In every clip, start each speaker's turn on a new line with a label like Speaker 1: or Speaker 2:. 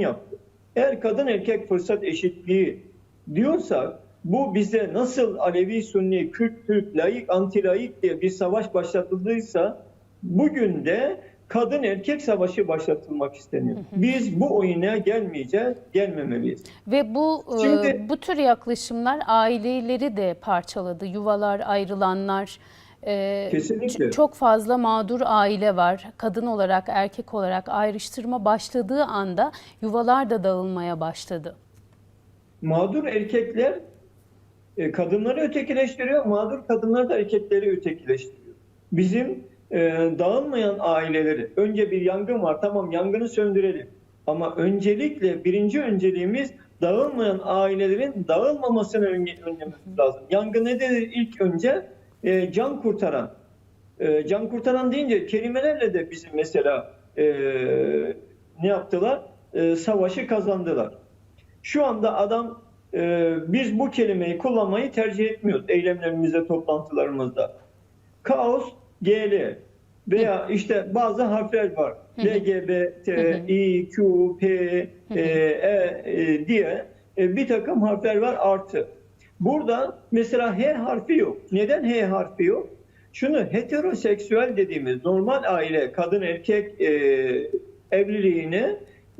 Speaker 1: yaptı. Eğer kadın erkek fırsat eşitliği diyorsak bu bize nasıl Alevi, Sünni, Kürt, Türk, laik, anti laik diye bir savaş başlatıldıysa bugün de kadın erkek savaşı başlatılmak isteniyor. Biz bu oyuna gelmeyeceğiz, gelmemeliyiz.
Speaker 2: Ve bu e,
Speaker 1: Şimdi-
Speaker 2: bu tür yaklaşımlar aileleri de parçaladı. Yuvalar ayrılanlar.
Speaker 1: Kesinlikle.
Speaker 2: Çok fazla mağdur aile var. Kadın olarak, erkek olarak ayrıştırma başladığı anda yuvalar da dağılmaya başladı.
Speaker 1: Mağdur erkekler e, kadınları ötekileştiriyor, mağdur kadınlar da erkekleri ötekileştiriyor. Bizim e, dağılmayan aileleri, önce bir yangın var, tamam yangını söndürelim. Ama öncelikle birinci önceliğimiz dağılmayan ailelerin dağılmamasını önle- önlememiz lazım. Yangın ne dedi ilk önce? E, can kurtaran. E, can kurtaran deyince kelimelerle de bizim mesela e, ne yaptılar? E, savaşı kazandılar. Şu anda adam e, biz bu kelimeyi kullanmayı tercih etmiyoruz eylemlerimizde, toplantılarımızda. Kaos, GL veya işte bazı harfler var. L, G, B, T, I, Q, P, e, E e, diye e, bir takım harfler var artı. Burada mesela H harfi yok. Neden H harfi yok? Şunu heteroseksüel dediğimiz normal aile kadın erkek e, evliliğine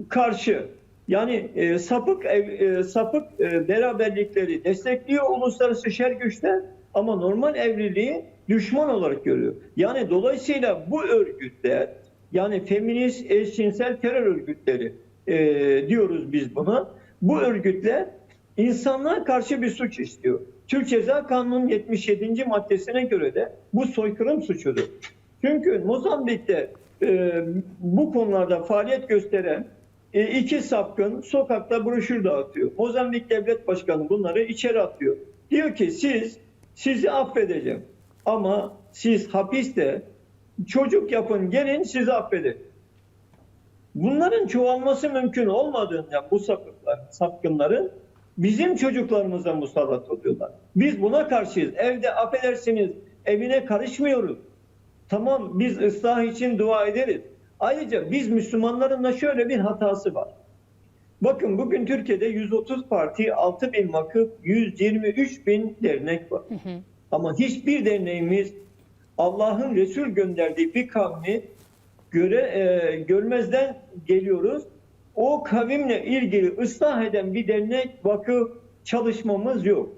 Speaker 1: karşı yani e, sapık ev, e, sapık e, beraberlikleri destekliyor uluslararası şer güçler ama normal evliliği düşman olarak görüyor. Yani dolayısıyla bu örgütler yani feminist eşcinsel terör örgütleri e, diyoruz biz buna. Bu örgütler insanlığa karşı bir suç istiyor. Türk Ceza Kanunu'nun 77. maddesine göre de bu soykırım suçudur. Çünkü Mozambik'te e, bu konularda faaliyet gösteren e, iki sapkın sokakta broşür dağıtıyor. Mozambik Devlet Başkanı bunları içeri atıyor. Diyor ki siz sizi affedeceğim ama siz hapiste çocuk yapın gelin sizi affedin. Bunların çoğalması mümkün olmadığından bu sapıklar, sapkınların bizim çocuklarımıza musallat oluyorlar. Biz buna karşıyız. Evde affedersiniz evine karışmıyoruz. Tamam biz ıslah için dua ederiz. Ayrıca biz Müslümanların da şöyle bir hatası var. Bakın bugün Türkiye'de 130 parti, 6 bin vakıf, 123 bin dernek var. Ama hiçbir derneğimiz Allah'ın Resul gönderdiği bir kavmi göre e, görmezden geliyoruz. O kavimle ilgili ıslah eden bir dernek, vakıf çalışmamız yok.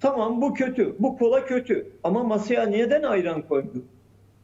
Speaker 1: Tamam bu kötü, bu kola kötü ama masaya neden ayran koyduk?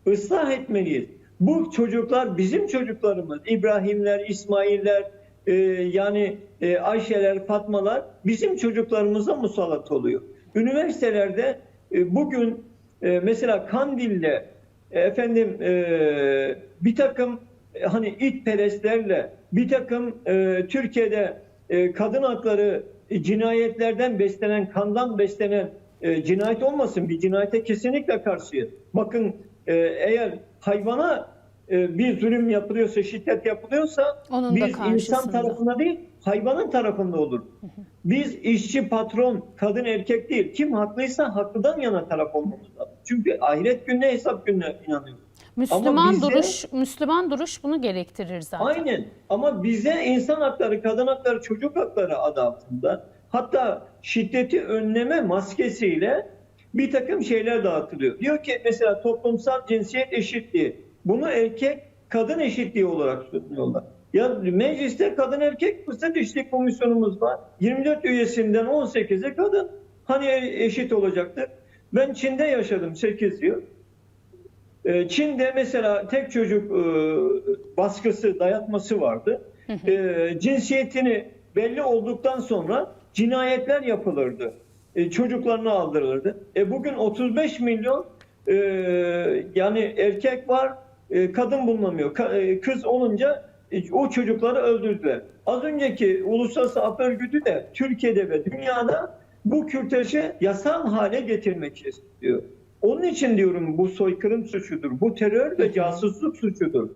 Speaker 1: Islah etmeliyiz. Bu çocuklar bizim çocuklarımız. İbrahimler, İsmailler, e, yani e, Ayşeler, Fatmalar bizim çocuklarımıza musallat oluyor. Üniversitelerde e, bugün e, mesela Kandil'le e, efendim e, bir takım hani itperestlerle bir takım e, Türkiye'de e, kadın hakları e, cinayetlerden beslenen, kandan beslenen e, cinayet olmasın. Bir cinayete kesinlikle karşıyız. Bakın e, eğer hayvana e, bir zulüm yapılıyorsa, şiddet yapılıyorsa
Speaker 2: Onun
Speaker 1: biz insan tarafında değil, hayvanın tarafında olur. Biz işçi, patron, kadın, erkek değil. Kim haklıysa haklıdan yana taraf olmamız lazım. Çünkü ahiret gününe, hesap gününe inanıyoruz.
Speaker 2: Müslüman
Speaker 1: bize-
Speaker 2: duruş, Müslüman duruş bunu gerektirir zaten.
Speaker 1: Aynen. Ama bize insan hakları, kadın hakları, çocuk hakları adı altında hatta şiddeti önleme maskesiyle bir takım şeyler dağıtılıyor. Diyor ki mesela toplumsal cinsiyet eşitliği. Bunu erkek kadın eşitliği olarak sunuyorlar. Ya mecliste kadın erkek fırsat eşitlik komisyonumuz var. 24 üyesinden 18'i kadın. Hani eşit olacaktır. Ben Çin'de yaşadım 8 yıl. Ee, Çin'de mesela tek çocuk e, baskısı, dayatması vardı. Ee, cinsiyetini belli olduktan sonra cinayetler yapılırdı. E, çocuklarını aldırılırdı. E, bugün 35 milyon e, yani erkek var, kadın bulunamıyor. Kız olunca o çocukları öldürdüler. Az önceki Uluslararası Af Örgütü de Türkiye'de ve dünyada bu kürtajı yasal hale getirmek istiyor. Onun için diyorum bu soykırım suçudur, bu terör ve casusluk suçudur.